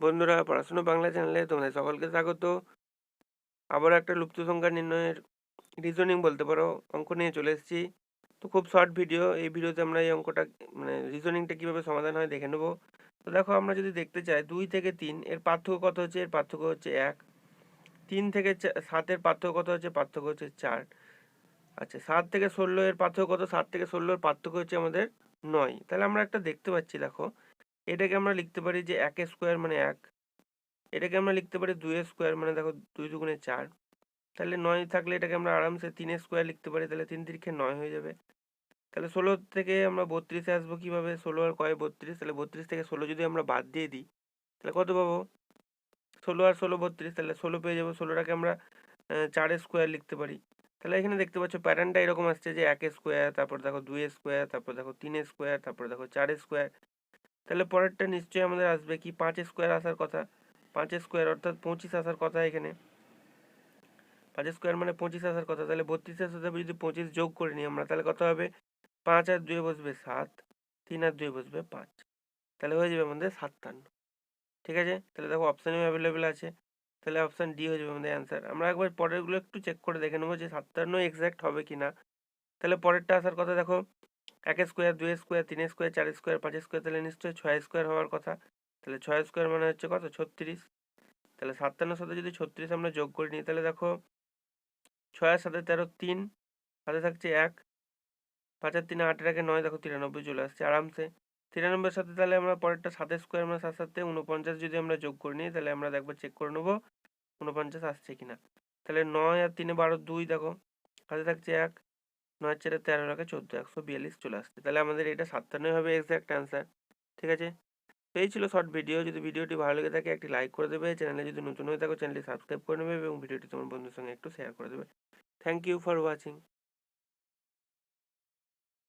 বন্ধুরা, পড়াশুনো বাংলা চ্যানেলে তোমাদের সকলকে স্বাগত। আবার একটা লুপ্ত সংখ্যা নির্ণয়ের রিজনিং বলতে পারো, অঙ্ক নিয়ে চলে এসেছি। তো খুব শর্ট ভিডিও এই ভিডিওতে আমরা এই অঙ্কটা মানে রিজনিংটা কীভাবে সমাধান হয় দেখে নেব। তো দেখো, আমরা যদি দেখতে চাই, দুই থেকে তিন, এর পার্থক্য কত হচ্ছে? এর পার্থক্য হচ্ছে এক। তিন থেকে সাতের পার্থক্য কত হচ্ছে? পার্থক্য হচ্ছে চার। আচ্ছা সাত থেকে ষোলো এর পার্থক্য কত? সাত থেকে ষোলোর পার্থক্য হচ্ছে আমাদের নয়। তাহলে আমরা একটা দেখতে পাচ্ছি, দেখো। এটাকে আমরা লিখতে পারি যে এক স্কোয়ার মানে এক। এটাকে আমরা লিখতে পারি দুই স্কোয়ার মানে দেখো দুই দুগুণে চার। তাহলে নয় থাকলে এটাকে আমরা আরামসে তিন স্কোয়ার লিখতে পারি, তাহলে তিন তিরিখে নয় হয়ে যাবে। তাহলে ষোলো থেকে আমরা বত্রিশে আসব কীভাবে? ষোলো আর কয় বত্রিশ? তাহলে বত্রিশ থেকে ষোলো যদি আমরা বাদ দিয়ে দিই, তাহলে কত পাবো? ষোলো আর ষোলো বত্রিশ, তাহলে ষোলো পেয়ে যাব। ষোলোটাকে আমরা চার স্কোয়ার লিখতে পারি। তাহলে এখানে দেখতে পাচ্ছ প্যাটার্নটা এরকম আসছে যে এক স্কোয়ার, তারপর দেখো দুই স্কোয়ার, তারপর দেখো তিন স্কোয়ার, তারপর দেখো চার স্কোয়ার। তাহলে পরেরটা নিশ্চয়ই আমাদের আসবে কি পাঁচ স্কোয়ার আসার কথা। পাঁচ স্কোয়ার অর্থাৎ পঁচিশ আসার কথা এখানে। পাঁচ স্কোয়ার মানে পঁচিশ আসার কথা, তাহলে বত্রিশের সাথে যদি পঁচিশ যোগ করে নিই আমরা, তাহলে কত হবে? পাঁচ আর দুয়ে বসবে সাত, তিন আর দুয়ে বসবে পাঁচ। তাহলে হয়ে যাবে আমাদের সাতান্ন ঠিক আছে? তাহলে দেখো অপশানেও অ্যাভেলেবেল আছে। তাহলে অপশান ডি হয়ে যাবে আমাদের অ্যান্সার আমরা একবার পরেরগুলো একটু চেক করে দেখে নেব যে সাতান্ন এক্স্যাক্ট হবে কি না তাহলে পরেরটা আসার কথা দেখো এক স্কোয়ার, দুই স্কোয়ার, তিন স্কোয়ার, চার স্কোয়ার, পাঁচ স্কোয়ার, তাহলে নিশ্চয়ই ছয় স্কোয়ার হওয়ার কথা। তাহলে ছয় স্কোয়ার মানে হচ্ছে কত? ছত্রিশ। তাহলে সাতান্নর সাথে যদি ছত্রিশ আমরা যোগ করে নিই, তাহলে দেখো ছয়ের সাথে তেরো, তিন। সাথে থাকছে এক। পাঁচের তিনে আটের আগে নয়, দেখো তিরানব্বই চলে আসছে আরামসে। তিরানব্বইয়ের সাথে তাহলে আমরা পরেরটা সাতের স্কোয়ার মানে সাত সাথে উনপঞ্চাশ যদি আমরা যোগ করে নিই, তাহলে আমরা একবার চেক করে নেব উনপঞ্চাশ আসছে কিনা। তাহলে নয় আর তিনে বারো, দুই, দেখো। হাতে থাকছে এক। নয় চারে তেরো রাখে চোদ্দ, একশো বিয়াল্লিশ চলে আসছে। তাহলে আমাদের এটা সাতান্নই হবে এক্স্যাক্ট অ্যান্সার ঠিক আছে? তো এই ছিল শর্ট ভিডিও যদি ভিডিওটি ভালো লেগে থাকে, একটি লাইক করে দেবে। চ্যানেলে যদি নতুন হয়ে থাকো চ্যানেলটি সাবস্ক্রাইব করে নেবে এবং ভিডিওটি তোমার বন্ধুর সঙ্গে একটু শেয়ার করে দেবে। Thank you for watching